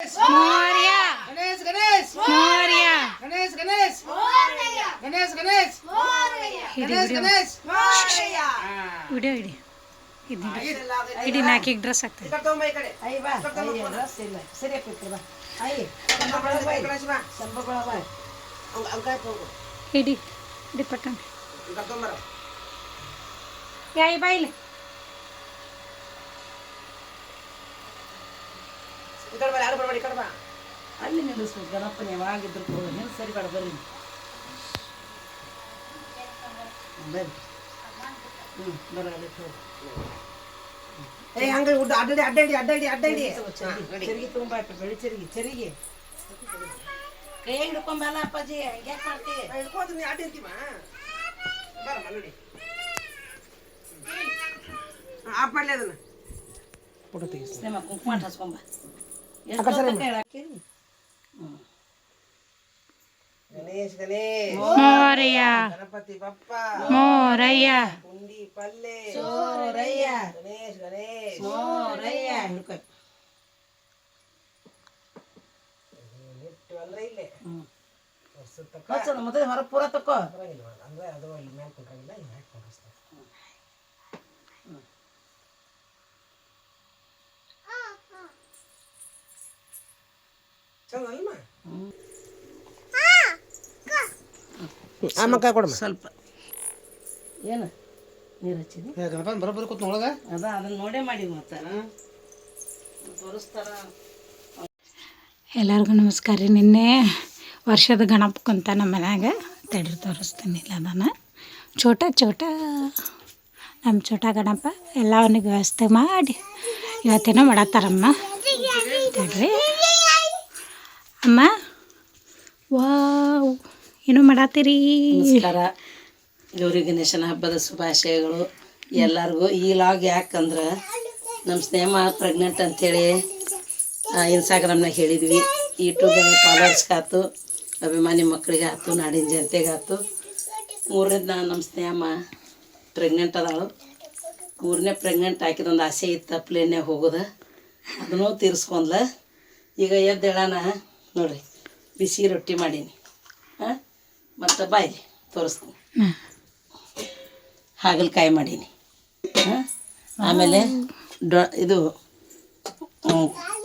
Morya. Ganesh Ganesh. Morya. Ganesh Ganesh. Ganesh Ganesh. Ganesh Ganesh. Video ಇಡಿ ಇಡಿ ಇಡಿ ನಾಕಿ ಡ್ರೆಸ್ ಆಗ್ತದೆ ಇಡಿ ಈ ಕಡೆ. ಅಯ್ಯ ಬಾ ಡ್ರೆಸ್ ಇಲ್ಲ. ಸರಿಯಾಗಿ ಕೂತ್ಕೊ ಬಾ. ಅಯ್ಯ ಗಣೇಶ್ ಬಾ. ಹೋಗು. ಹಿಡಿ ಹಿಡಿ ಪಟ್ಟಣ ಕರ್ತೊಂಬರ ಯಾಯಿ ಕಡೆ ಬಾ ಯಾರು ಬರಬೇಡಿ ಈ ಕಡೆ ಬಾ ಅಲ್ಲಿ ನಿಲ್ಲಿಸ್ಬೇಕು ಗಣಪನ ಯಾವಾಗಿದ್ರು ಕೂಡ ನೀವು ಸರಿ ಬೇಡ ಬರ್ರಿ ಬರ್ರಿ ಹ್ಞೂ ಬರ್ರಿ ಅಲ್ಲಿ ಹೋಗಿ. ಏ ಹಂಗೆ ಉಡ್ಡು ಅಡ್ಡಾಡಿ ಅಡ್ಡಾಡಿ ಅಡ್ಡಾಡಿ ಅಡ್ಡಾಡಿ. ಚರಿಗೆ ತುಂಬ ಬೆಳಿ ಚರಿಗೆ ಚರಿಗೆ ಕೈ ಹಿಡ್ಕೊಂಬಲ್ಲ ಅಪ್ಪಾಜಿ? ಹಂಗ್ಯಾಕೆ ಮಾಡ್ತಿ? ಹಿಡ್ಕೋದು ನೀ ಅಡ್ಡಿ ಅಂತೀಮ ಬರಮ್ಮ ನೋಡಿ. ಆಫ್ ಮಾಡ್ಲಿ ಅದನ್ನ. ಫೋಟೋ ತೆಗಿಸ್ ನಿಮ್ಮ ಕುಂಕುಮ ಹಚ್ಕೊಂಬ ಮೋರಯ್ಯ. ಗಣಪತಿ ಬಪ್ಪ. ಮೋರಯ್ಯ. ಪುಂಡಿ ಪಲ್ಲೆ. ಸೋರಯ್ಯ. ಗಣೇಶ್ ಗಣೇಶ್. ಮೋರಯ್ಯ ಅಲ್ರ ಇಲ್ಲೇ. ಮೊದಲು ಹೊರ ಪೂರ ತಕೋ. ಅಂದ್ರೆ ಅದು ಅಲ್ಲಿ ಮ್ಯಾಲ್ ಕುಂಡ್ರಾಗಿಲ್ಲ ಇಲ್ಲಿ ಹಾಕಿ ಕುಂಡ್ರಸ್ತಾರೆ ಚಂದ ಅಲ್ಮ ಆ ಮಕ್ಕ ಕೊಡಮ್ಮ ಸ್ವಲ್ಪ. ಏನು? ನೀರು ಹಚ್ಚಿದಿ? ಗಣಪನ ಬರೋಬ್ಬರಿ ಕೂತ್ ಒಳಗ. ಅದ ಅದನ್ನ ನೋಡೇ ಮಾಡಿ ಮತ್ತೆ. ತೋರಿಸ್ತಾರ. ಎಲ್ಲರಿಗೂ ನಮಸ್ಕಾರ ರೀ. ನಿನ್ನೆ ವರ್ಷದ ಗಣಪ ಕುಂತ ನಮ್ಮ ಮನ್ಯಾಗ ತಡ್ರಿ ತೋರಿಸ್ತೀನಿ ಇಲ್ಲ ನಾನು ಚೋಟ ಚೋಟ ನಮ್ಮ ಚೋಟ ಗಣಪ ಎಲ್ಲ ಅವನಿಗೆ ವ್ಯವಸ್ಥೆ ಮಾಡಿ ಇವತ್ತೇನೋ ಮಾಡತ್ತಾರಮ್ಮ. ತಡ್ರಿ. ಅಮ್ಮ? ವಾವ್, ಏನು ಮಾಡತ್ತೀರಿ ನಮಸ್ಕಾರ. ಗೌರಿ ಗಣೇಶನ ಹಬ್ಬದ ಶುಭಾಶಯಗಳು ಎಲ್ಲರಿಗೂ. ಈ ಲಾಗ್ ಯಾಕಂದ್ರೆ ನಮ್ಮ ಸ್ನೇಹ ಪ್ರೆಗ್ನೆಂಟ್ ಅಂಥೇಳಿ ಇನ್ಸ್ಟಾಗ್ರಾಮ್ನಾಗ ಹೇಳಿದ್ವಿ. ಯೂಟ್ಯೂಬ್ ಆಯ್ತು ಅಭಿಮಾನಿ ಮಕ್ಕಳಿಗೆ ಆಯ್ತು ನಾಡಿನ ಜನತೆಗೆ ಆಯ್ತು ಮೂರನೇದು ನಾನು ನಮ್ಮ ಸ್ನೇಹ ಪ್ರೆಗ್ನೆಂಟ್ ಅದಾಳು. ಮೂರನೇ ಪ್ರೆಗ್ನೆಂಟ್ ಹಾಕಿದೊಂದು ಆಸೆ ಇತ್ತು ಪ್ಲೇನ್ಯಾಗ ಹೋಗೋದು. ಅದನ್ನೂ ತೀರಿಸ್ಕೊಂಡ್ಲ. ಈಗ ಎದ್ದೇಳನ ನೋಡ್ರಿ ಬಿಸಿ ರೊಟ್ಟಿ ಮಾಡೀನಿ. ಹಾಂ ಮತ್ತು ಬಾಯಿ ತೋರಿಸ್ತೀನಿ. ಹಾಗಲಕಾಯಿ ಮಾಡೀನಿ. ಹಾಂ ಆಮೇಲೆ ಡೊ ಇದು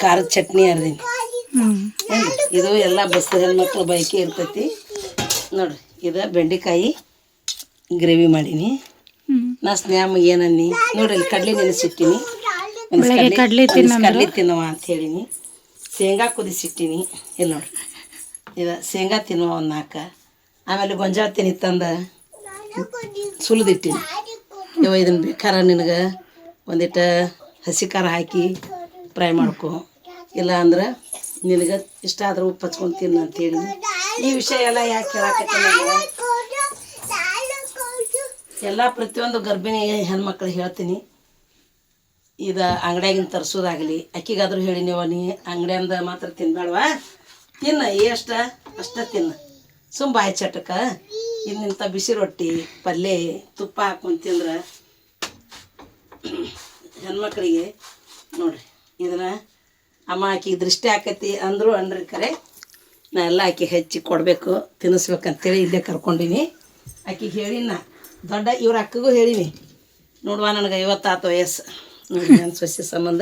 ಖಾರದ ಚಟ್ನಿ ಅರ್ದೀನಿ. ಇದು ಎಲ್ಲ ಬಸ್ ಹೆಣ್ಮಕ್ಳು ಬೈಕಿ ಇರ್ತೈತಿ. ನೋಡ್ರಿ ಇದು ಬೆಂಡೆಕಾಯಿ ಗ್ರೇವಿ ಮಾಡೀನಿ. ನಾ ಸ್ನೇಹಮ್ಮಗೆ ಏನನ್ನಿ? ನೋಡ್ರಿ ಇಲ್ಲಿ ಕಡ್ಲಿ ನೆನೆಸಿಟ್ಟಿನಿ. ಕಡ್ಲಿ ತಿನ್ನುವ ಅಂತ ಹೇಳಿನಿ. ಶೇಂಗಾ ಕುದಿಸಿಟ್ಟಿನಿ. ಇಲ್ಲಿ ನೋಡ್ರಿ ಇದು ಶೇಂಗಾ ತಿನ್ನುವ ಒಂದು ನಾಲ್ಕು ಆಮೇಲೆ ಗೊಂಜಾಳ ತಿನ್ನಿ ತಂದ ಸುಲಿದಿಟ್ಟಿನಿ. ಇವ ಇದನ್ನ ಬೇಕಾರ ನಿನಗೆ ಒಂದಿಟ್ಟು ಹಸಿ ಖಾರ ಹಾಕಿ ಫ್ರೈ ಮಾಡ್ಕೊ. ಇಲ್ಲ ಅಂದ್ರೆ ನಿನಗೆ ಇಷ್ಟ ಆದ್ರೆ ಉಪ್ಪು ಹಚ್ಕೊಂಡು ತಿನ್ನು ಅಂತ ಹೇಳಿ. ಈ ವಿಷಯ ಎಲ್ಲ ಯಾಕೆ ಅಂದ್ರೆ ಎಲ್ಲ ಪ್ರತಿಯೊಂದು ಗರ್ಭಿಣಿ ಹೆಣ್ಮಕ್ಳು ಹೇಳ್ತೀನಿ. ಇದು ಅಂಗಡಿಯಾಗಿನ ತರ್ಸೋದಾಗಲಿ, ಅಕ್ಕಿಗಾದ್ರೂ ಹೇಳಿ ನೀವು, ನೀ ಅಂಗಡಿಯಿಂದ ಮಾತ್ರ ತಿನ್ಬೇಡವಾ ತಿನ್ನ ಎಷ್ಟು ಅಷ್ಟ ತಿನ್ನ. ಸುಮ್ ಬಾಯಿ ಚಟಕ. ಇನ್ನಿಂಥ ಬಿಸಿ ರೊಟ್ಟಿ ಪಲ್ಯ ತುಪ್ಪ ಹಾಕೊಂಡು ತಿಂದ್ರೆ ಹೆಣ್ಮಕ್ಳಿಗೆ, ನೋಡ್ರಿ, ಇದನ್ನ ಅಮ್ಮ ಆಕಿಗೆ ದೃಷ್ಟಿ ಹಾಕತಿ ಅಂದ್ರು ಅಂದ್ರೆ ಕರೆ, ನಾ ಎಲ್ಲ ಆಕೆ ಹೆಚ್ಚಿ ಕೊಡಬೇಕು, ತಿನ್ನಿಸ್ಬೇಕಂತೇಳಿ ಇಲ್ಲೇ ಕರ್ಕೊಂಡಿನಿ. ಆಕಿಗೆ ಹೇಳಿನ, ದೊಡ್ಡ ಇವ್ರ ಅಕ್ಕಗೂ ಹೇಳಿನಿ, ನೋಡುವ ನನಗೆ ಐವತ್ತಾತು ವಯಸ್ಸು. ನನ್ನ ಸೊಸೆ ಸಂಬಂಧ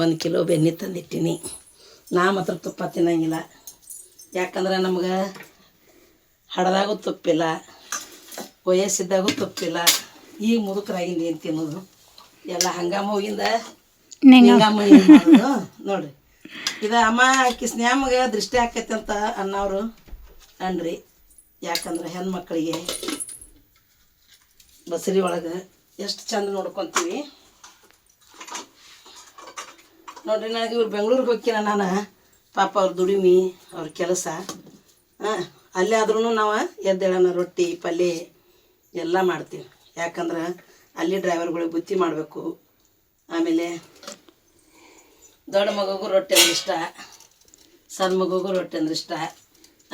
ಒಂದು ಕಿಲೋ ಬೆಣ್ಣೆ ತಂದಿಟ್ಟಿನಿ. ನಾ ಮಾತ್ರ ತುಪ್ಪ ತಿನ್ನಂಗಿಲ್ಲ. ಯಾಕಂದ್ರೆ ನಮ್ಗೆ ಹಡದಾಗೂ ತುಪ್ಪಿಲ್ಲ ವಯಸ್ಸಿದ್ದಾಗೂ ತುಪ್ಪಿಲ್ಲ. ಈಗ ಮುದುಕರಾಗಿಂದ ಏನು ತಿನ್ನೋದು? ಎಲ್ಲ ಹಂಗಾಮ ಹೋಗಿಂದ ಹಿಂಗಾಮ ನೋಡ್ರಿ. ಇದು ಅಮ್ಮ ಆಕಿ ಸ್ನೇಹಮಗೆ ದೃಷ್ಟಿ ಆಕೈತೆ ಅಂತ ಅನ್ನೋರು ಅನ್ರಿ. ಯಾಕಂದ್ರೆ ಹೆಣ್ಮಕ್ಳಿಗೆ ಬಸರಿ ಒಳಗೆ ಎಷ್ಟು ಚಂದ ನೋಡ್ಕೊತೀವಿ. ನೋಡ್ರಿ ನನಗೆ ಇವ್ರು ಬೆಂಗಳೂರಿಗೆ ಹೋಗ್ಕಿನ ನಾನು. ಪಾಪ ಅವ್ರ ದುಡಿಮೆ ಅವ್ರ ಕೆಲಸ. ಹಾಂ ಅಲ್ಲೇ ಆದ್ರೂ ನಾವು ಎದ್ದೇಳನ ರೊಟ್ಟಿ ಪಲ್ಯ ಎಲ್ಲ ಮಾಡ್ತೀವಿ. ಯಾಕಂದ್ರೆ ಅಲ್ಲಿ ಡ್ರೈವರ್ಗಳಿಗೆ ಬುತ್ತಿ ಮಾಡಬೇಕು. ಆಮೇಲೆ ದೊಡ್ಡ ಮಗುಗೂ ರೊಟ್ಟಿ ಅಂದ್ರೆ ಇಷ್ಟ ಸಣ್ಣ ಮಗುಗೂ ರೊಟ್ಟಿ ಅಂದ್ರೆ ಇಷ್ಟ.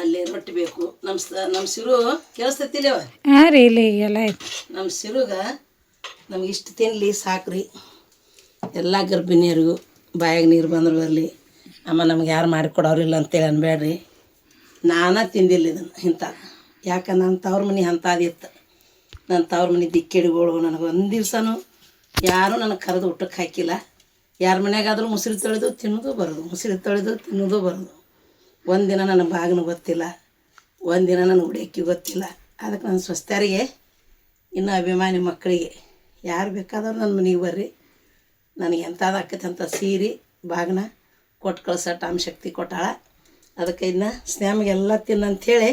ಅಲ್ಲಿ ರೊಟ್ಟಿ ಬೇಕು. ನಮ್ಮ ಸ ನಮ್ಮ ಸಿರು ಕೇಳಿಸ್ತೈತಿಲ್ಲವ ಹಾಂ ರೀ ಇಲ್ಲಿ ಎಲ್ಲ ಐತಿ. ನಮ್ಮ ಸಿರುಗ ನಮ್ಗೆ ಇಷ್ಟು ತಿನ್ನಲಿ ಸಾಕ್ರಿ. ಎಲ್ಲ ಗರ್ಭಿಣಿಯರಿಗೂ. ಬಾಯಾಗ ನೀರು ಬಂದ್ರೆ ಬರಲಿ. ಅಮ್ಮ ನಮ್ಗೆ ಯಾರು ಮಾಡಿಕೊಡೋರಿಲ್ಲ ಅಂತೇಳಿ ಅನ್ಬೇಡ್ರಿ ನಾನೇ ತಿಂದಿಲ್ಲ ಇದನ್ನು ಇಂಥ ಯಾಕೆ ನನ್ನ ತವ್ರ ಮನೆ ಅಂಥದಿತ್ತು ನನ್ನ ತವ್ರ ಮನೆ ದಿಕ್ಕಿಡಿಗಳು ನನಗೆ ಒಂದು ದಿವ್ಸನೂ ಯಾರೂ ನನಗೆ ಕರೆದು ಊಟಕ್ಕೆ ಹಾಕಿಲ್ಲ. ಯಾರ ಮನೆಯಾಗಾದರೂ ಮುಸ್ರಿ ತೊಳೆದು ತಿನ್ನೋದು ಬರೋದು. ಮುಸ್ರಿ ತೊಳೆದು ತಿನ್ನೋದು ಬರೋದು. ಒಂದಿನ ನನ್ನ ಬಾಗಿನ ಗೊತ್ತಿಲ್ಲ. ಒಂದಿನ ನನ್ನ ಉಡೇಕಿ ಗೊತ್ತಿಲ್ಲ. ಅದಕ್ಕೆ ನನ್ನ ಸ್ವಸ್ಥರಿಗೆ, ಇನ್ನು ಅಭಿಮಾನಿ ಮಕ್ಕಳಿಗೆ ಯಾರು ಬೇಕಾದ್ರೂ ನನ್ನ ಮನೆಗೆ ಬರ್ರಿ. ನನಗೆ ಎಂಥದ್ದು ಆಕೈತೆ ಅಂತ ಸೀರೆ ಬಾಗ್ನ ಕೊಟ್ಟು ಕಳ್ಸೋ ಟಾಮ್ ಶಕ್ತಿ ಕೊಟ್ಟಾಳ. ಅದಕ್ಕೆ ಇದನ್ನ ಸ್ನ್ಯಾಮಿಗೆಲ್ಲ ತಿನ್ನಂಥೇಳಿ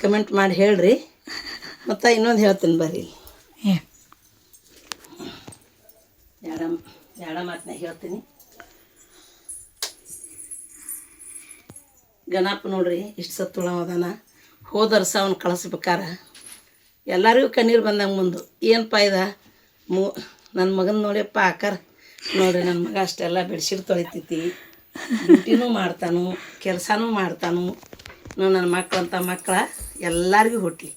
ಕಮೆಂಟ್ ಮಾಡಿ ಹೇಳ್ರಿ. ಮತ್ತು ಇನ್ನೊಂದು ಹೇಳ್ತೀನಿ ಬರ್ರಿ. ಎರಡ ಎರಡ ಮಾತನ್ನ ಹೇಳ್ತೀನಿ. ಗಣಪ ನೋಡ್ರಿ ಇಷ್ಟು ಸತ್ತುಳ ಅದಾನ ಹೋದ ವರ್ಷ ಅವ್ನು ಕಳಿಸ್ಬೇಕಾರ. ಎಲ್ಲರಿಗೂ ಕಣ್ಣೀರು ಬಂದಂಗೆ ಮುಂದು. ಏನಪ್ಪ ಇದ? ಮೂ ನನ್ನ ಮಗನ ನೋಡಿಯಪ್ಪ ಆಕಾರ. ನೋಡ್ರಿ ನನ್ನ ಮಗ ಅಷ್ಟೆಲ್ಲ ಬೆಡ್ಶೀಟ್ ತೊಳಿತೈತಿ. ಡ್ಯೂಟಿನೂ ಮಾಡ್ತಾನು ಕೆಲಸನೂ ಮಾಡ್ತಾನು. ನಾವು ನನ್ನ ಮಕ್ಕಳಂತ ಮಕ್ಕಳ ಎಲ್ಲರಿಗೂ ಹುಟ್ಲಿ.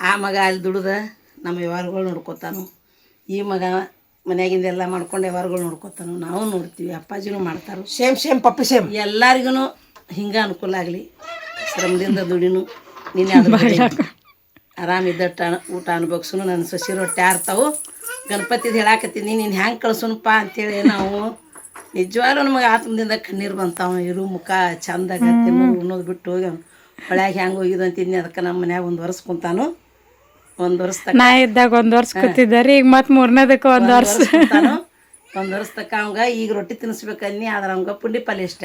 ಆ ಮಗ ಅಲ್ಲಿ ದುಡ್ದ ನಮ್ಮ ವ್ಯವಹಾರಗಳು ನೋಡ್ಕೊತಾನು. ಈ ಮಗ ಮನ್ಯಾಗಿಂದೆಲ್ಲ ಮಾಡ್ಕೊಂಡು ವ್ಯವಹಾರಗಳು ನೋಡ್ಕೊತಾನು. ನಾವು ನೋಡ್ತೀವಿ ಅಪ್ಪಾಜಿನೂ ಮಾಡ್ತಾರೆ. ಸೇಮ್ ಸೇಮ್ ಪಪ್ಪಿ ಸೇಮ್ ಎಲ್ಲರಿಗೂ ಹಿಂಗೆ ಅನುಕೂಲ ಆಗಲಿ. ಶ್ರಮದಿಂದ ದುಡಿನು ನೀನು ಆರಾಮಿದ್ದ ಊಟ ಅನುಭವಿಸು ನನ್ನ ಸೊಸಿ ರೊಟ್ಟಿ ಆರ್ತಾವು. ಗಣಪತಿದು ಹೇಳಾಕತ್ತೀನಿ ನೀನು ಹೆಂಗೆ ಕಳ್ಸುನಪ್ಪ ಅಂತೇಳಿ ನಾವು ನಿಜವಾಗ್ಲೂ ನಮಗೆ ಆತ್ಮದಿಂದ ಕಣ್ಣೀರು ಬಂತಾವ. ಇರು ಮುಖ ಚಂದ ತಿನ್ನೋದು ಉಣ್ಣೋದು ಬಿಟ್ಟು ಹೋಗಿ ಅವ್ನು ಹೊಳ್ಯಾಗ ಹೆಂಗೆ ಹೋಗಿದ್ದು ಅಂತಿದ್ನಿ ಅದಕ್ಕೆ ನಮ್ಮ ಮನ್ಯಾಗ ಒಂದು ವರ್ಷ ಕುಂತಾನು. ಒಂದು ವರ್ಷ ನಾ ಇದ್ದಾಗ ಒಂದು ವರ್ಷ ಕೂತಿದ್ದಾರೆ ಈಗ ಮತ್ತೆ ಮೂರನೇದಕ್ಕೆ ಒಂದು ವರ್ಷ. ಕುಂತಾನು. ಒಂದು ವರ್ಷ ತಕ್ಕ ಅವಂಗ ಈಗ ರೊಟ್ಟಿ ತಿನ್ನಿಸ್ಬೇಕನ್ನಿ ಆದ್ರೆ ಅವಂಗ ಪುಂಡಿ ಪಲ್ಯ ಇಷ್ಟ.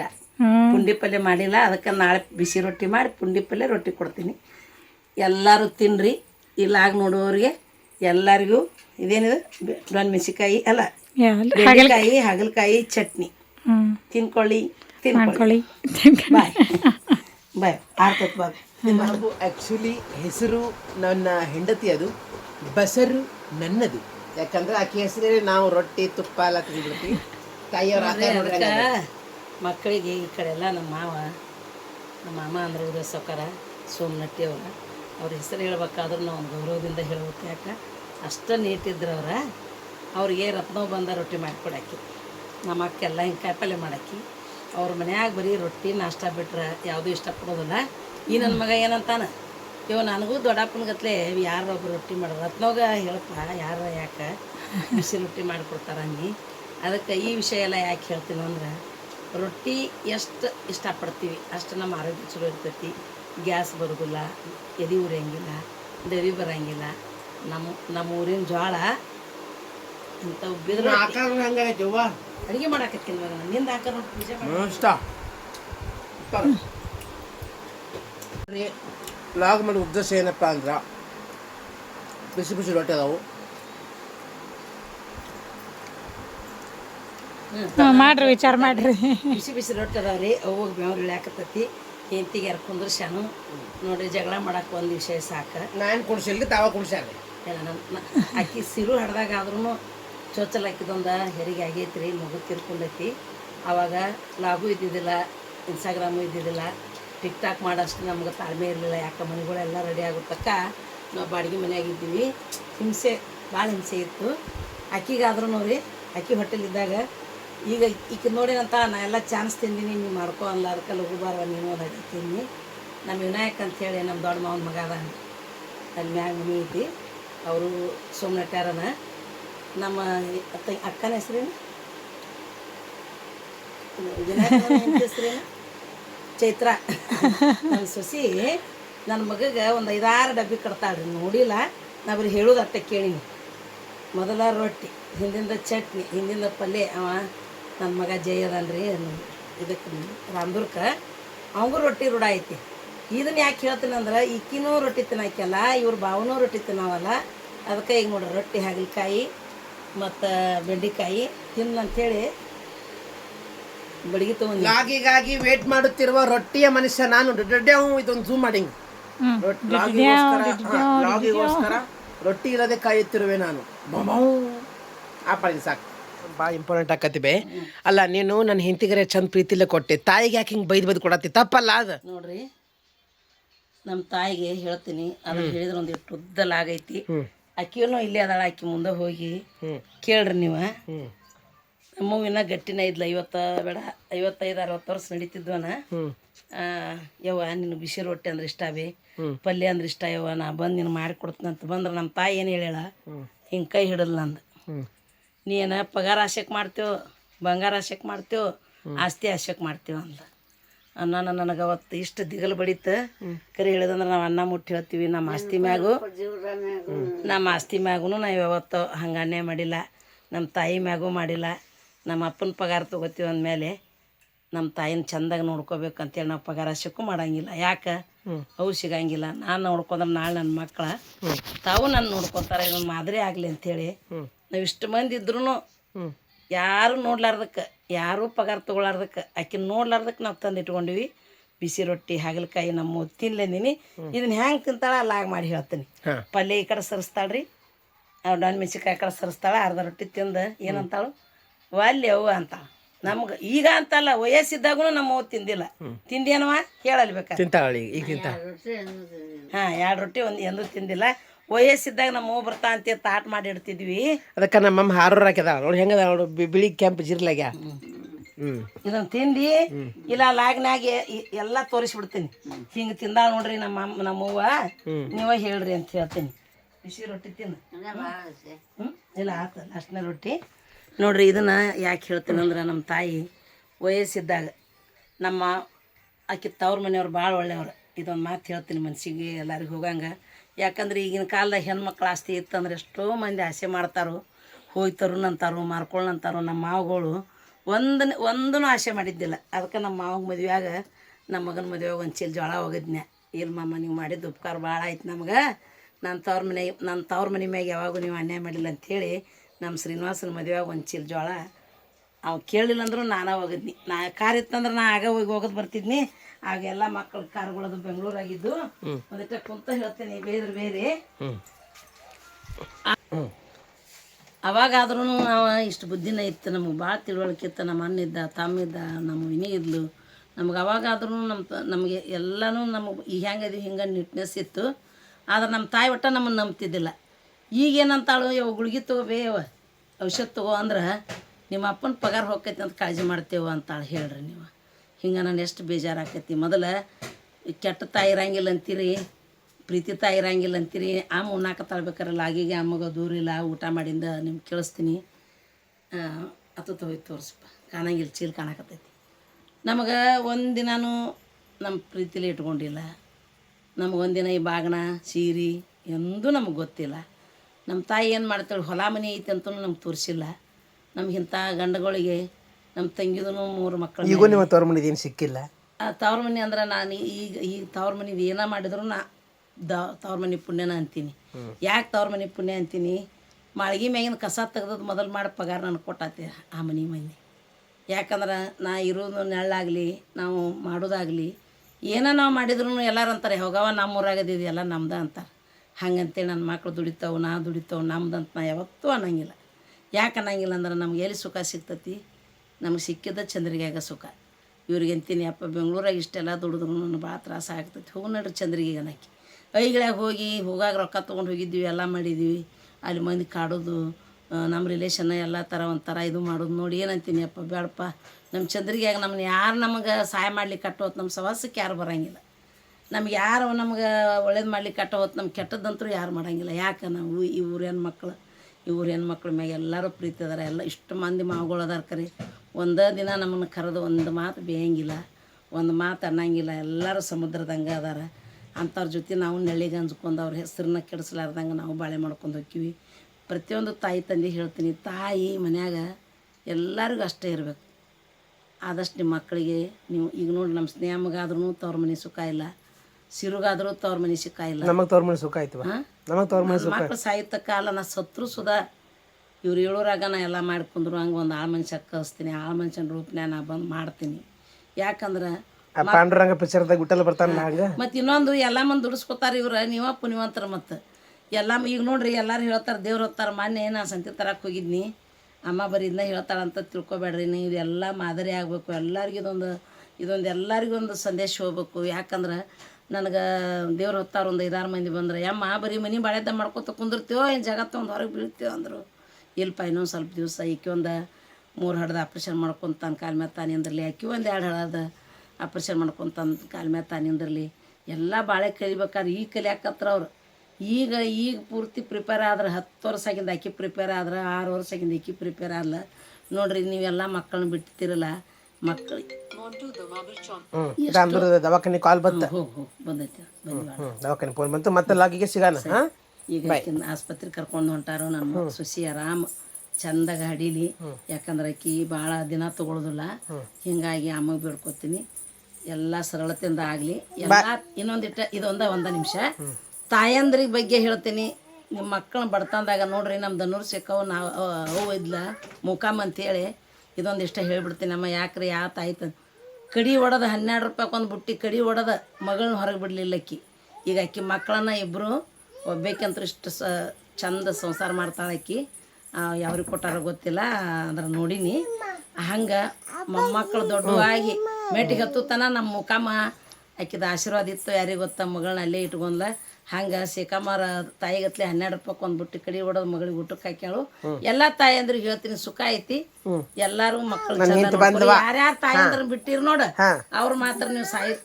ಪುಂಡಿ ಪಲ್ಯ ಮಾಡಿಲ್ಲ ಅದಕ್ಕೆ ನಾಳೆ ಬಿಸಿ ರೊಟ್ಟಿ ಮಾಡಿ ಪುಂಡಿ ಪಲ್ಯ ರೊಟ್ಟಿ ಕೊಡ್ತೀನಿ. ಎಲ್ಲರೂ ತಿನ್ನಿರಿ ಇಲ್ಲ ಆಗ ನೋಡುವವ್ರಿಗೆ ಎಲ್ಲರಿಗೂ ಇದೇನಿದೆ ಡೊಣ್ ಮೆಣಸಿಕಾಯಿ ಅಲ್ಲ ಹಾಗಲಕಾಯಿ ಬೆಂಡೆಕಾಯಿ ಹಾಗಲಕಾಯಿ ಚಟ್ನಿ. ತಿನ್ಕೊಳ್ಳಿ ತಿನ್ಕೊಳ್ಳಿ. ಬಾಯ್. ಬಾಯ್. ಆರ್ತತ್ ಬಾಯ್. ನಾವು ಆ್ಯಕ್ಚುಲಿ ಹೆಸರು ನನ್ನ ಹೆಂಡತಿ ಅದು ಬಸರು ನನ್ನದು. ಯಾಕಂದ್ರೆ ಆಕೆ ಹೆಸರೇ ನಾವು ರೊಟ್ಟಿ ತುಪ್ಪ ಎಲ್ಲ ತಿಂದ್ಬಿಡ್ತೀವಿ. ತಾಯಿಯವ್ರ ಮಕ್ಕಳಿಗೆ ಈ ಕಡೆ ಎಲ್ಲ ನಮ್ಮ ಮಾವ ನಮ್ಮ ಮಾಮ ಅಂದ್ರೆ ಉದಯ ಸೌಕರ ಸೋಮನಟ್ಟಿ ಅವ್ರ. ಅವ್ರ ಹೆಸರು ಹೇಳ್ಬೇಕಾದ್ರೂ ನಾವು ಗೌರವದಿಂದ ಹೇಳ್ಬೇಕು ಯಾಕೆ? ಅಷ್ಟು ನೀಟಿದ್ರು ಅವ್ರು ಅವ್ರಿಗೆ ರತ್ನವ್ ಬಂದ ರೊಟ್ಟಿ ಮಾಡಿಕೊಡಾಕಿ ನಮ್ಮ ಅಕ್ಕೆಲ್ಲ ಹಿಂಗೆ ಕಾಯಿಪಲ್ಯ ಮಾಡಾಕಿ ಅವ್ರ ಮನ್ಯಾಗ ಬರೀ ರೊಟ್ಟಿ ನಾಷ್ಟ ಬಿಟ್ರೆ ಯಾವುದೂ ಇಷ್ಟಪಡೋದಿಲ್ಲ. ಈ ನನ್ನ ಮಗ ಏನಂತಾನೆ, ಇವ ನನಗೂ ದೊಡ್ಡಪ್ಪನ ಗತ್ಲೆ ಯಾರು ಒಬ್ಬರು ರೊಟ್ಟಿ ಮಾಡೋದು ರತ್ನೋಗ ಹೇಳಪ್ಪ ಯಾರು ಯಾಕೆ ಬಿಸಿ ರೊಟ್ಟಿ ಮಾಡಿಕೊಡ್ತಾರ ಅನ್ನಿ ಅದಕ್ಕೆ ಈ ವಿಷಯ ಎಲ್ಲ ಯಾಕೆ ಹೇಳ್ತೀನಿ ಅಂದ್ರೆ, ರೊಟ್ಟಿ ಎಷ್ಟು ಇಷ್ಟಪಡ್ತೀವಿ, ಅಷ್ಟು ನಮ್ಮ ಆರೋಗ್ಯ ಚಲೋ ಇರ್ತೈತಿ. ಗ್ಯಾಸ್ ಬರೋದಿಲ್ಲ, ಎದೆ ಉರಿಯಂಗಿಲ್ಲ, ದರಿ ಬರಂಗಿಲ್ಲ. ನಮ್ಮ ನಮ್ಮ ಊರಿನ ಜೋಳ ಇಂಥವು ಬಿದ್ರ ಆಕಾರ ಹಂಗಾಗೈತೆ ಅವ್ವ. ಅಡುಗೆ ಮಾಡಾಕತ್ತೀನಿ ನಾನು ನಿಂದ ಹಾಕ ರೊಟ್ಟಿ ನಿಜ ಮಾಡು. ಇಷ್ಟ. ಲಾಗ್ ಮಾಡಿ ಉದ್ದೇಶ ಏನಪ್ಪ ಅಂದ್ರ ಬಿಸಿ ಬಿಸಿ ರೊಟ್ಟಿ ಅದಾವು. ಮಾಡ್ರಿ ವಿಚಾರ ಮಾಡ್ರಿ. ಬಿಸಿ ಬಿಸಿ ರೊಟ್ಟಿ ಅದಾವ ರೀ. ಅವಾಗ ಬೆವ್ರು ಇಳ್ಯಾಕತ್ತೈತಿ. ಹೆಂಡ್ತಿಗೆ ಯಾರು ಕುಂದ್ರಸ್ಯಾನು. ನೋಡ್ರಿ ಜಗಳ ಮಾಡಕ್ಕೆ ಒಂದು ವಿಷಯ ಸಾಕು. ನಾನು ಕುಡ್ಸಿಲ್ರಿ ತಾವ ಕುಡ್ಸ್ಯಾರ ಅಕ್ಕಿ ಸಿರು ಹಡ್ದಾಗ ಆದ್ರೂ ಚೊಚ್ಚಲ ಹಾಕಿದೊಂದು ಹೆರಿಗೆ ಆಗೈತಿ ರೀ ಮಗು ತಿರ್ಕೊಂಡೈತಿ. ಆವಾಗ ಲಾಭು ಇದ್ದಿದ್ದಿಲ್ಲ ಇನ್ಸ್ಟಾಗ್ರಾಮು ಇದ್ದಿದ್ದಿಲ್ಲ. ಟಿಕ್ ಟಾಕ್ ಮಾಡೋಷ್ಟು ನಮ್ಗೆ ತಾಳ್ಮೆ ಇರಲಿಲ್ಲ, ಯಾಕೆ ಮನೆಗಳೆಲ್ಲ ರೆಡಿ ಆಗುತ್ತಕ್ಕ ನಾವು ಬಾಡಿಗೆ ಮನೆಯಾಗಿದ್ದೀವಿ ಹಿಂಸೆ ಭಾಳ ಹಿಂಸೆ ಇತ್ತು. ಅಕ್ಕಿಗಾದ್ರೂ ರೀ ಅಕ್ಕಿ ಹೊಟ್ಟೆಲಿದ್ದಾಗ ಈಗ ಈಗ ನೋಡಿನಂತ ನಾ ಎಲ್ಲ ಚಾನ್ಸ್ ತಿಂದೀನಿ ನೀವು ಮಾಡ್ಕೋ ಅಲ್ಲ ಅದಕ್ಕೆ ಲಘು ಬಾರವ ನೀನು ಅಡ್ಗೆ ತಿನ್ನಿ ನಮ್ಮ ವಿನಾಯಕ್ ಅಂತೇಳಿ ನಮ್ಮ ದೊಡ್ಡ ಮಾವನ ಮಗ ಅದ ಅಲ್ಲಿ ಮ್ಯಾಗ ಮನೆ ಐತಿ. ಅವರು ಸೋಮನಟ್ಟಾರನ ನಮ್ಮ ಅತ್ತ ಅಕ್ಕನ ಹೆಸ್ರೇನು? ಹೆಸರೇನು? ಚೈತ್ರ. ನನ್ನ ಸೊಸಿ ನನ್ನ ಮಗಗೆ ಒಂದು ಐದಾರು ಡಬ್ಬಿ ಕಟ್ತಾಳ್ರಿ, ನೋಡಿಲ್ಲ. ನಾವ್ರಿ ಹೇಳೋದು ಅಟ್ಟ ಕೇಳೀನಿ. ಮೊದಲ ರೊಟ್ಟಿ, ಹಿಂದಿಂದ ಚಟ್ನಿ, ಹಿಂದಿಂದ ಪಲ್ಯ, ಅವ ನನ್ನ ಮಗ ಜಯ ಅದನ್ರಿ ಇದಕ್ಕೆ ರಾಮದುರ್ಗ, ಅವಂಗೂ ರೊಟ್ಟಿ ರೂಢ ಐತಿ. ಇದನ್ನ ಯಾಕೆ ಹೇಳ್ತೀನಿ ಅಂದ್ರೆ ಈಕಿನೂ ರೊಟ್ಟಿ ತಿನ್ನಾಕ್ಯಲ್ಲ ಇವ್ರ ಬಾವನೂ ರೊಟ್ಟಿ ತಿನ್ನಾವಲ್ಲ. ಅದಕ್ಕೆ ಈಗ ನೋಡ್ರಿ ರೊಟ್ಟಿ ಹಾಗಲಕಾಯಿ ಮತ್ತು ಬೆಂಡೆಕಾಯಿ ತಿನ್ನಂಥೇಳಿ ಬಡಿಗೆ ತೊಗೊಂಡು ಲಾಗಿಗಾಗಿ ವೇಟ್ ಮಾಡುತ್ತಿರುವ ರೊಟ್ಟಿಯ ಮನುಷ್ಯ ನಾನು. ಇದೊಂದು ಝೂಮ್ ಮಾಡಿ. ರೊಟ್ಟಿ- ಲಾಗಿಗೋಸ್ಕರ ಇಲ್ಲದೆ ಕಾಯುತ್ತಿರುವೆ ನಾನು. ಆ ಸಾಕು. ಭಾಳ ಇಂಪಾರ್ಟೆಂಟ್ ಆಕತಿ ಬೇ. ಅಲ್ಲ ನೀನು ನನ್ನ ಹೆಂಡತಿಗರೆ ಚಂದ ಪ್ರೀತಿಲೇ ಕೊಟ್ಟೆ. ತಾಯಿಗೆ ಯಾಕೆ ಹಿಂಗೆ ಬೈದು ಬೈದು ಕೊಡತ್ತಿ? ತಪ್ಪಲ್ಲ ಅದು. ನೋಡ್ರಿ ನಮ್ಮ ತಾಯಿಗೆ ಹೇಳ್ತೀನಿ ಅದನ್ನ ಹೇಳಿದ್ರೆ ಒಂದಿಷ್ಟು ಉದ್ದಲಾಗೈತಿ ಆಕಿನೂ ಇಲ್ಲೇ ಅದಾಳ ಅಕ್ಕಿ ಮುಂದೆ ಹೋಗಿ. ಕೇಳ್ರಿ ನೀವು. ನಮ್ಮವಿನ ಗಟ್ಟಿನ ಇದ್ಲ ಐವತ್ತ ಬೇಡ ಐವತ್ತೈದು ಅರವತ್ತು ವರ್ಷ ನಡೀತಿದ್ವನ. ಯವ ನಿನ್ನ ಯವ್ವ ನಿನಗೆ ಬಿಸಿ ರೊಟ್ಟಿ ಅಂದ್ರೆ ಇಷ್ಟ ಬಿ. ಪಲ್ಯ ಅಂದ್ರೆ ಇಷ್ಟ ಯವ್ವ ನಾ ಬಂದು ನೀನು ಅಂತ ಬಂದ್ರೆ ನಮ್ಮ ತಾಯಿ ಏನು ಹೇಳ್ಯಾಳ? ಹಿಂಗೆ ಕೈ ಹಿಡಲ್ಲ ನಂದು ಹ್ಞೂ ನೀ ಏನ ಪಗಾರ ಆಶೆಕ್ ಮಾಡ್ತೇವೆ ಬಂಗಾರ ಆಶೆಕ್ ಮಾಡ್ತೇವೆ ಆಸ್ತಿ ಆಶೆಕ್ ಮಾಡ್ತೇವೆ ಅಂದ. ಅನ್ನ ನನಗೆ ಅವತ್ತು ಇಷ್ಟು ದಿಗಲು ಬಡಿತು. ಕರೆ ಹೇಳಿದಂದ್ರೆ ನಾವು ಅನ್ನ ಮುಟ್ಟಿ ಹೇಳ್ತೀವಿ, ನಮ್ಮ ಆಸ್ತಿ ಮ್ಯಾಗು. ನಮ್ಮ ಆಸ್ತಿ ಮ್ಯಾಗೂ ನಾವು ಯಾವತ್ತು ಹಂಗೆ ಅನ್ಯಾಯ ಮಾಡಿಲ್ಲ. ನಮ್ಮ ತಾಯಿ ಮ್ಯಾಗೂ ಮಾಡಿಲ್ಲ. ನಮ್ಮ ಅಪ್ಪನ ಪಗಾರ ತೊಗೋತೀವಿ ಅಂದಮೇಲೆ ನಮ್ಮ ತಾಯಿನ ಚಂದಾಗಿ ನೋಡ್ಕೋಬೇಕು ಅಂತೇಳಿ ನಾವು ಪಗಾರ ಸಿಕ್ಕು ಮಾಡಂಗಿಲ್ಲ. ಯಾಕೆ? ಅವು ಸಿಗಂಗಿಲ್ಲ. ನಾನು ನೋಡ್ಕೊಂಡ್ರೆ ನಾಳೆ ನನ್ನ ಮಕ್ಕಳ ತಾವು ನನ್ನ ನೋಡ್ಕೊತಾರೆ ಇದೊಂದು ಮಾದರಿ ಆಗಲಿ ಅಂಥೇಳಿ ನಾವು ಇಷ್ಟು ಮಂದಿ ಇದ್ರೂ ಯಾರು ನೋಡ್ಲಾರ್ದಕ್ಕೆ ಯಾರೂ ಪಗಾರ ತೊಗೊಳಾರ್ದಕ್ಕೆ ಆಕಿನ ನೋಡ್ಲಾರ್ದಕ್ಕೆ ನಾವು ತಂದು ಇಟ್ಕೊಂಡಿವಿ ಬಿಸಿ ರೊಟ್ಟಿ ಹಾಗಲಕಾಯಿ ನಮ್ಮ ತಿನ್ಲೇನಿ ಇದನ್ನ ಹೆಂಗೆ ತಿಂತಾಳ ಅಲ್ಲ ಹಾಗೆ ಮಾಡಿ ಹೇಳ್ತೀನಿ. ಪಲ್ಯ ಈ ಕಡೆ ಸರಿಸ್ತಾಳ್ರಿ. ಡಾನ್ ಮೆಣಸಿಕಾಯಿ ಮೆಣಸಿನ್ಕಾಯಿ ಕಡೆ ಸರಿಸ್ತಾಳ ಅರ್ಧ ರೊಟ್ಟಿ ತಿಂದು ಏನಂತಾಳು? ವಾಲ್ಯ ಅವ್ವ ಅಂತಾಳ. ನಮ್ಗೆ ಈಗ ಅಂತಲ್ಲ ವಯಸ್ಸಿದ್ದಾಗೂ ನಮ್ಮ ಅವ್ವ ತಿಂದಿಲ್ಲ. ತಿಂತಾಳ ಈಗ ಈಗ ತಿಂತಾಳ. ಹಾಂ ಎರಡು ರೊಟ್ಟಿ ಒಂದು ಎಂದೂ ತಿಂದಿಲ್ಲ. ವಯಸ್ಸಿದ್ದಾಗ ನಮ್ಮ ಅವ್ವ ಬರ್ತಾ ಅಂತ ತಾಟ್ ಮಾಡಿ ಇಡ್ತಿದ್ವಿ. ಅದಕ್ಕೆ ನಮ್ಮಮ್ಮ ಹಾರೋರ್ ಹಾಕಿದಾಳ ನೋಡಿ ಹೆಂಗದ ನೋಡು ಬಿ- ಬಿಳಿ ಕೆಂಪು ಜಿರ್ಲಾಗ್ಯ ಹ್ಞೂ ಇದನ್ನ ತಿಂದು ಇಲ್ಲ ಲಾಗ್ನಾಗ ಎಲ್ಲ ತೋರಿಸ್ಬಿಡ್ತೀನಿ. ಹಿಂಗೆ ತಿಂದ ನೋಡ್ರಿ ನಮ್ಮ ಅಮ್ಮ ನಮ್ಮವ್ವ. ನೀವ ಹೇಳ್ರಿ ಅಂತ ಹೇಳ್ತೀನಿ. ಬಿಸಿ ರೊಟ್ಟಿ ತಿನ್ನು. ಹ್ಞೂ ಇಲ್ಲ ಆತ ಅಷ್ಟನೇ ರೊಟ್ಟಿ. ನೋಡ್ರಿ ಇದನ್ನ ಯಾಕೆ ಹೇಳ್ತೀನಿ ಅಂದ್ರೆ ನಮ್ಮ ತಾಯಿ ವಯಸ್ಸಿದ್ದಾಗ ನಮ್ಮ ಆಕಿ ತವ್ರ ಮನೆಯವ್ರು ಭಾಳ ಒಳ್ಳೆಯವ್ರು. ಇದೊಂದು ಮಾತು ಹೇಳ್ತೀನಿ ಮನ್ಸಿಗೆ ಎಲ್ಲರಿಗೂ ಹೋಗಂಗೆ. ಯಾಕಂದ್ರೆ ಈಗಿನ ಕಾಲದಾಗ ಹೆಣ್ಮಕ್ಳು ಆಸ್ತಿ ಇತ್ತಂದ್ರೆ ಎಷ್ಟೋ ಮಂದಿ ಆಸೆ ಮಾಡ್ತಾರೋ, ಹೋಯ್ತರು ಅಂತಾರು ಮಾರ್ಕೊಳ್ಳಂತಾರೋ ನಮ್ಮ ಮಾವುಗಳು ಒಂದನ್ನ ಒಂದೂ ಆಸೆ ಮಾಡಿದ್ದಿಲ್ಲ. ಅದಕ್ಕೆ ನಮ್ಮ ಮಾವಾಗ ಮದುವೆಯಾಗ, ನಮ್ಮ ಮಗನ ಮದುವೆಯಾಗ ಒಂದು ಚೀಲ ಜೋಳ ಹೋಗಿದ್ನೆ ನೀವು ಮಾಡಿದ್ದು ಉಪಕಾರ ಭಾಳ ಆಯ್ತು ನಮ್ಗೆ. ನನ್ನ ತವ್ರ ಮನೆ ನನ್ನ ತವ್ರ ಮನೆ ಮ್ಯಾಗ ಯಾವಾಗೂ ನೀವು ಅನ್ಯಾಯ ಮಾಡಿಲ್ಲ ಅಂಥೇಳಿ ನಮ್ಮ ಶ್ರೀನಿವಾಸನ ಮದುವೆಯಾಗ ಒಂದು ಚೀಲ ಜೋಳ ಅವ್ ಕೇಳಿಲ್ಲ ಅಂದ್ರೂ ನಾನೇ ಹೋಗಿದ್ನಿ. ನಾ ಕಾರ್ ಇತ್ತಂದ್ರೆ ನಾ ಆಗ ಹೋಗಿ ಹೋಗೋದು ಬರ್ತಿದ್ನಿ. ಆಗ ಎಲ್ಲ ಮಕ್ಕಳು ಕಾರ್ಗಳದು ಬೆಂಗಳೂರಾಗಿದ್ದು. ಅದಕ್ಕೆ ಕುಂತ ಹೇಳ್ತೇನೆ ಬೇರೆ ಬೇರೆ. ಅವಾಗಾದ್ರೂ ನಾವು ಇಷ್ಟು ಬುದ್ಧಿನ ಇತ್ತು ನಮಗೆ ಭಾಳ ತಿಳುವಳಿಕೆ ಇತ್ತು ನಮ್ಮ ಅಣ್ಣ ಇದ್ದ ತಮ್ಮ ಇದ್ದ ನಮ್ಮ ವಿನಿ ಇದ್ಲು. ನಮ್ಗೆ ಅವಾಗಾದ್ರೂ ನಮ್ಮ ನಮಗೆ ಎಲ್ಲನೂ ನಮಗೆ ಈಗ ಅದು ಹಿಂಗೆ ನಿಟ್ನೆಸ್ ಇತ್ತು. ಆದ್ರೆ ನಮ್ಮ ತಾಯಿ ಒಟ್ಟ ನಮ್ಮನ್ನು ನಂಬ್ತಿದ್ದಿಲ್ಲ. ಈಗೇನಂತಾಳು ಯಾವ ಗುಳ್ಗಿ ತಗೋಬೇವ ಔಷಧ ತಗೋ ಅಂದ್ರೆ ನಿಮ್ಮ ಅಪ್ಪನ ಪಗಾರ ಹೋಗ್ತೈತಿ ಅಂತ ಕಾಳಜಿ ಮಾಡ್ತೇವೆ ಅಂತಾಳೆ ಹೇಳ್ರಿ ನೀವು. ಹಿಂಗೆ ನಾನು ಎಷ್ಟು ಬೇಜಾರಾಕೈತಿ ಮೊದಲ, ಕೆಟ್ಟ ತಾಯಿ ಇರಂಗಿಲ್ಲ ಅಂತೀರಿ, ಪ್ರೀತಿ ತಾಯಿ ಇರಂಗಿಲ್ಲ ಅಂತೀರಿ, ಆಮ ಉಣ್ಣಾಕ ತಳ್ಬೇಕಾರಲ್ಲ ಲಾಗಿಗೆ ಅಮ್ಮಗ ದೂರ ಇಲ್ಲ, ಊಟ ಮಾಡಿಂದ ನಿಮ್ಗೆ ಕೇಳಿಸ್ತೀನಿ. ಅತ್ತ ಹೋಯ್ತು ತೋರಿಸಪ್ಪ. ಕಾಣಂಗಿಲ್ಲ, ಚೀಲ್ ಕಾಣಕತ್ತೈತಿ. ನಮಗೆ ಒಂದಿನೂ ನಮ್ಮ ಪ್ರೀತಿಲಿ ಇಟ್ಕೊಂಡಿಲ್ಲ. ನಮ್ಗೆ ಒಂದಿನ ಈ ಬಾಗಣ ಸೀರೆ ಎಂದೂ ನಮಗೆ ಗೊತ್ತಿಲ್ಲ. ನಮ್ಮ ತಾಯಿ ಏನು ಮಾಡ್ತಾಳೆ, ಹೊಲ ಮನೆ ಐತೆ ಅಂತಲೂ ನಮ್ಗೆ ತೋರಿಸಿಲ್ಲ. ನಮ್ಗೆ ಇಂಥ ಗಂಡಗಳಿಗೆ ನಮ್ಮ ತಂಗಿದೂ ಮೂರು ಮಕ್ಕಳು ಈಗೂ ನಿಮ್ಮ ತವ್ರ ಮನೆದು ಏನು ಸಿಕ್ಕಿಲ್ಲ? ಆ ತವ್ರ ಮನೆ ಅಂದ್ರೆ ನಾನು ಈಗ ಈಗ ತವ್ರ ಮನೆ ಏನ ಮಾಡಿದ್ರು ನಾ ದ ತವ್ರ ಮನೆ ಪುಣ್ಯನ ಅಂತೀನಿ. ಯಾಕೆ ತವ್ರ ಮನೆ ಪುಣ್ಯ ಅಂತೀನಿ? ಮಾಳಿಗೆ ಮ್ಯಾಗಿನ ಕಸ ತೆಗ್ದದ್ದು ಮೊದಲು ಮಾಡಿ ಪಗಾರ ನನಗೆ ಕೊಟ್ಟಾತಿ ಆ ಮನೆ ಮಂದಿ. ಯಾಕಂದ್ರೆ ನಾ ಇರೋದು ನೆಳ್ಳಾಗಲಿ ನಾವು ಮಾಡೋದಾಗಲಿ ಏನೋ ನಾವು ಮಾಡಿದ್ರು ಎಲ್ಲರೂ ಅಂತಾರೆ ಹೋಗವ ನಮ್ಮೂರಾಗದಿದೆ ಎಲ್ಲ ನಮ್ದು ಅಂತಾರೆ. ಹಂಗಂತೇಳಿ ನನ್ನ ಮಕ್ಳು ದುಡಿತಾವೆ ನಾ ದುಡಿತಾವೆ ನಮ್ದಂತ ನಾ ಯಾವತ್ತೂ ಅನ್ನಂಗಿಲ್ಲ. ಯಾಕೆ ಅನ್ನಂಗಿಲ್ಲ ಅಂದ್ರೆ ನಮ್ಗೆ ಎಲ್ಲಿ ಸುಖ ಸಿಗ್ತತಿ? ನಮ್ಗೆ ಸಿಕ್ಕಿದ ಚಂದ್ರಿಗ್ಯಾಗ ಸುಖ. ಇವ್ರಿಗೆ ಅಂತೀನಿ, ಅಪ್ಪ, ಬೆಂಗ್ಳೂರಾಗ ಇಷ್ಟೆಲ್ಲ ದುಡಿದ್ರು ನನಗೆ ಭಾಳ ತ್ರಾಸ ಆಗ್ತೈತಿ. ಹೋಗಿ ನಡ್ರಿ ಚಂದ್ರಿಗೆ ಅನ್ನಕ್ಕೆ ಐಗಳಾಗ ಹೋಗಿ, ಹೋಗಾಗ ರೊಕ್ಕ ತೊಗೊಂಡು ಹೋಗಿದ್ವಿ ಎಲ್ಲ ಮಾಡಿದ್ವಿ ಅಲ್ಲಿ ಮಂದಿ ಕಾಡೋದು ನಮ್ಮ ರಿಲೇಷನ್ ಎಲ್ಲ ಥರ ಒಂಥರ ಇದು ಮಾಡೋದು ನೋಡಿ ಏನಂತೀನಿ ಅಪ್ಪ ಬೇಡಪ್ಪ ನಮ್ಮ ಚಂದ್ರಿಗೆಯಾಗ ನಮ್ಮನ್ನ ಯಾರು ನಮಗೆ ಸಹಾಯ ಮಾಡ್ಲಿಕ್ಕೆ ಕಟ್ಟೋದು ನಮ್ಮ ಸವಾಸಕ್ಕೆ ಯಾರು ಬರೋಂಗಿಲ್ಲ. ನಮ್ಗೆ ಯಾರು ನಮ್ಗೆ ಒಳ್ಳೇದು ಮಾಡ್ಲಿಕ್ಕೆ ಕಟ್ಟೋತ ಹೊತ್ತು ನಮ್ಗೆ ಕೆಟ್ಟದ್ದಂತೂ ಯಾರು ಮಾಡಂಗಿಲ್ಲ. ಯಾಕೆ ನಾವು ಈ ಊರ ಹೆಣ್ಮಕ್ಳು? ಊರ ಹೆಣ್ಮಕ್ಳ ಮ್ಯಾಗ ಎಲ್ಲರೂ ಪ್ರೀತಿ ಅದಾರ ಎಲ್ಲ ಇಷ್ಟು ಮಂದಿ ಮಾವುಗಳು ಅದಾರ ಕರಿ. ಒಂದೇ ದಿನ ನಮ್ಮನ್ನು ಕರೆದು ಒಂದು ಮಾತು ಬೇಯಂಗಿಲ್ಲ ಒಂದು ಮಾತು ಅನ್ನಂಗಿಲ್ಲ ಎಲ್ಲರೂ ಸಮುದ್ರದಂಗೆ ಅದಾರ. ಅಂಥವ್ರ ಜೊತೆ ನಾವು ನೆಳ್ಳಿಗೆ ಹಂಚ್ಕೊಂಡು ಅವ್ರ ಹೆಸರನ್ನ ಕೆಡಿಸ್ಲಾರ್ದಂಗೆ ನಾವು ಬಾಳೆ ಮಾಡ್ಕೊಂಡು ಹೋಗ್ತೀವಿ ಪ್ರತಿಯೊಂದು ತಾಯಿ ತಂದೆ ಹೇಳ್ತೀನಿ ತಾಯಿ ಮನ್ಯಾಗ ಎಲ್ಲರಿಗೂ ಅಷ್ಟೇ ಇರಬೇಕು. ಆದಷ್ಟು ನಿಮ್ಮ ಮಕ್ಕಳಿಗೆ ನೀವು ಈಗ ನೋಡಿ ನಮ್ಮ ಸ್ನೇಹಮಗಾದ್ರೂ ತವ್ರ ಮನೆ ಸುಖ ಇಲ್ಲ ಸಿರುಗಾದ್ರೂ ತವ್ರ ಮನೆ ಸುಖ ಇಲ್ಲ. ನಮಗೆ ತವ್ರ ಮನೆ ಸುಖ ಆಯ್ತು ಹಾಂ? ನಮಗೆ ತವ್ರ ಮನೆ ಸಾಹಿತ್ಯ ಕಾಲ ನಾ ಸತ್ರು ಸುಧಾ ಇವ್ರು ಹೇಳೋರಾಗ ನಾ ಎಲ್ಲ ಮಾಡ್ಕೊಂಡ್ರು ಹಂಗೆ ಒಂದು ಆಳು ಮನುಷ್ಯ ಕಳಿಸ್ತೀನಿ ಆಳು ಮನುಷ್ಯನ ರೂಪನೇ ನಾ ಬಂದು ಮಾಡ್ತೀನಿ. ಯಾಕಂದ್ರೆ ಆ ಪಾಂಡುರಂಗ ಪಿಕ್ಚರ್ದಾಗ ಗುಟ್ಟಲ್ಲಿ ಬರ್ತಾನೆ ಹಂಗೆ? ಮತ್ತು ಇನ್ನೊಂದು ಎಲ್ಲ ಮಂದಿ ದುಡಿಸ್ಕೊತಾರೆ ಇವ್ರು ನೀವ ಪುಣ್ಯವಂತರ ಮತ್ತು ಎಲ್ಲ ಈಗ ನೋಡ್ರಿ ಎಲ್ಲರೂ ಹೇಳ್ತಾರೆ ದೇವ್ರು ಹೊತ್ತಾರ ಮೊನ್ನೆ ನಾ ಸಂತಿ ತರಕ್ಕೆ ಹೋಗಿದ್ನಿ. ಅಮ್ಮ ಬರೀ ಇದನ್ನ ಹೇಳ್ತಾಳಂತ ತಿಳ್ಕೊಬೇಡ್ರಿ ನೀವು ಇದೆಲ್ಲ ಮಾದರಿ ಆಗಬೇಕು ಎಲ್ಲರಿಗೂ ಇದೊಂದು ಇದೊಂದು ಎಲ್ಲರಿಗೂ ಒಂದು ಸಂದೇಶ ಹೋಗ್ಬೇಕು. ಯಾಕಂದ್ರೆ ನನಗೆ ದೇವ್ರು ಹೊತ್ತಾರ ಒಂದು ಐದಾರು ಮಂದಿ ಬಂದ್ರೆ, ಯಮ್ಮ, ಬರೀ ಮನೆ ಬಾಳೆದ ಮಾಡ್ಕೊತ ಕುಂದಿರ್ತೀವೋ, ಏನು ಜಗತ್ತ ಒಂದು ಹೊರಗೆ ಬೀಳ್ತೀವೋ? ಅಂದರು. ಇಲ್ಪ ಇನ್ನೊಂದು ಸ್ವಲ್ಪ ದಿವಸ ಈಕೆ ಒಂದು ಮೂರು ಹಡ್ದ ಆಪ್ರೇಷನ್ ಮಾಡ್ಕೊಂತ ತನ್ನ ಕಾಲ ಮೇಲೆ ತಾನು ನಿಂದಿರಲಿ. ಅಕ್ಕಿ ಒಂದು ಎರಡು ಹಡದ ಆಪ್ರೇಷನ್ ಮಾಡ್ಕೊಂತ ಕಾಲ ಮೇಲೆ ತಾನು ನಿಂದಿರಲಿ. ಎಲ್ಲ ಬಾಳೆ ಕಲಿಬೇಕಾದ್ರೆ ಈಗ ಕಲಿಯಾಕತ್ರ ಅವ್ರು. ಈಗ ಈಗ ಪೂರ್ತಿ ಪ್ರಿಪೇರ್ ಆದ್ರೆ ಹತ್ತು ವರ್ಷ ಆಗಿಂದ ಆಕೆ ಪ್ರಿಪೇರ್ ಆದ್ರೆ ಆರು ವರ್ಷ ಆಗಿಂದ ಆಕೆ ಪ್ರಿಪೇರ್ ಆಗಲ್ಲ ನೋಡ್ರಿ, ನೀವೆಲ್ಲ ಮಕ್ಕಳನ್ನ ಬಿಡ್ತಿರಲ್ಲ ಮಕ್ಕಳಿಗೆ ರಾಮದುರ್ಗದ ದವಾಖಾನೆ ಕಾಲ್ ಬಂತ. ಹೋಗಿ ಹೋಗಿ ಬಂದೈತಿ ಬಂದಿವಾಳ ಹ್ಞೂ ದವಾಖಾನೆ ಫೋನ್ ಬಂತು ಮತ್ತೆ ಲಾಗಿಗೆ ಸಿಗಾನ? ಈಗ ಆಸ್ಪತ್ರೆ ಕರ್ಕೊಂಡು ಹೊಂಟಾರು ನನ್ನ ಸುಸಿ ಆರಾಮ್ ಚಂದಾಗ ಹಡೀಲಿ ಯಾಕಂದ್ರೆ ಆಕಿ ಭಾಳ ದಿನ ತಗೊಳ್ಳೋದಿಲ್ಲ ಹಿಂಗಾಗಿ ಅಮ್ಮಗೆ ಬಿಡ್ಕೊತೀನಿ. ಎಲ್ಲ ಸರಳತೆಯಿಂದ ಆಗಲಿ. ಎಲ್ಲ ಇನ್ನೊಂದಿಟ್ಟ ಇದೊಂದ ಒಂದ ನಿಮಿಷ. ತಾಯಂದ್ರಿಗೆ ಬಗ್ಗೆ ಹೇಳ್ತೀನಿ. ನಿಮ್ಮ ಮಕ್ಕಳನ್ನ ಬಡ್ತಂದಾಗ ನೋಡ್ರಿ ನಮ್ಮ ಧನುರ್ ಸಿಕ್ಕವು ನಾವು ಅವು ಇದ್ಲ ಮುಖಾಮ್ ಅಂತೇಳಿ. ಇದೊಂದಿಷ್ಟ ಹೇಳ್ಬಿಡ್ತೀನಿ. ಅಮ್ಮ ಯಾಕ್ರಿ ಯಾವ ತಾಯಿ ಕಡಿ ಒಡದ ಹನ್ನೆರಡು ರೂಪಾಯಿ ಒಂದು ಬುಟ್ಟಿ ಕಡಿ ಒಡದ ಮಗಳನ್ನ ಹೊರಗೆ ಬಿಡಲಿಲ್ಲ ಅಕ್ಕಿ. ಈಗ ಅಕ್ಕಿ ಮಕ್ಕಳನ್ನ ಇಬ್ಬರು ಒಬ್ಬೇಕಂತ ಇಷ್ಟು ಸ ಚಂದ ಸಂಸಾರ ಮಾಡ್ತಾಳೆ ಆಕಿ ಯಾವ್ರಿಗೆ ಕೊಟ್ಟಾರ ಗೊತ್ತಿಲ್ಲ ಅಂದ್ರೆ ನೋಡೀನಿ. ಹಂಗೆ ಮೊಮ್ಮಕ್ಕಳು ದೊಡ್ಡವಾಗಿ ಮೇಟಿಗೆ ಹತ್ತುತನ ನಮ್ಮ ಮುಖಾಮ ಆಕಿದ ಆಶೀರ್ವಾದ ಇತ್ತು ಯಾರಿಗೆ ಗೊತ್ತ? ಮಗಳನ್ನ ಅಲ್ಲೇ ಇಟ್ಕೊಂಡ್ಲ. ಹಂಗ ಸಿಕ್ಕಮ್ಮರ ತಾಯಿಗತ್ಲೆ ಹನ್ನೆರಡು ರೂಪಾಯಿ ಒಂದು ಬುಟ್ಟಿ ಕಡಿ ಹೊಡೋದು ಮಗಳಿಗೆ ಊಟಕ್ಕೆ ಹಾಕ್ಯಾಳು. ಎಲ್ಲಾ ತಾಯಿ ಅಂದ್ರೆ ಹೇಳ್ತೀನಿ ಸುಖ ಐತಿ. ಎಲ್ಲಾರು ಮಕ್ಕಳು ಯಾರ್ಯಾರ ತಾಯಿ ಅಂದ್ರೆ ಬಿಟ್ಟಿರ್ ನೋಡ. ಅವ್ರ ಮಾತ್ರ ನೀವು ಸಾಯಿ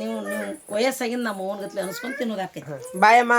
ನೀವು ನೀವು ವಯಸ್ಸಾಗಿಂದ ನಮ್ಮ ಓನ್ ಗತ್ಲೆ ಅನ್ಸ್ಕೊಂಡ್ ತಿನ್ನೋದಾಕೈತಿ. ಬಾಯಮ್ಮ.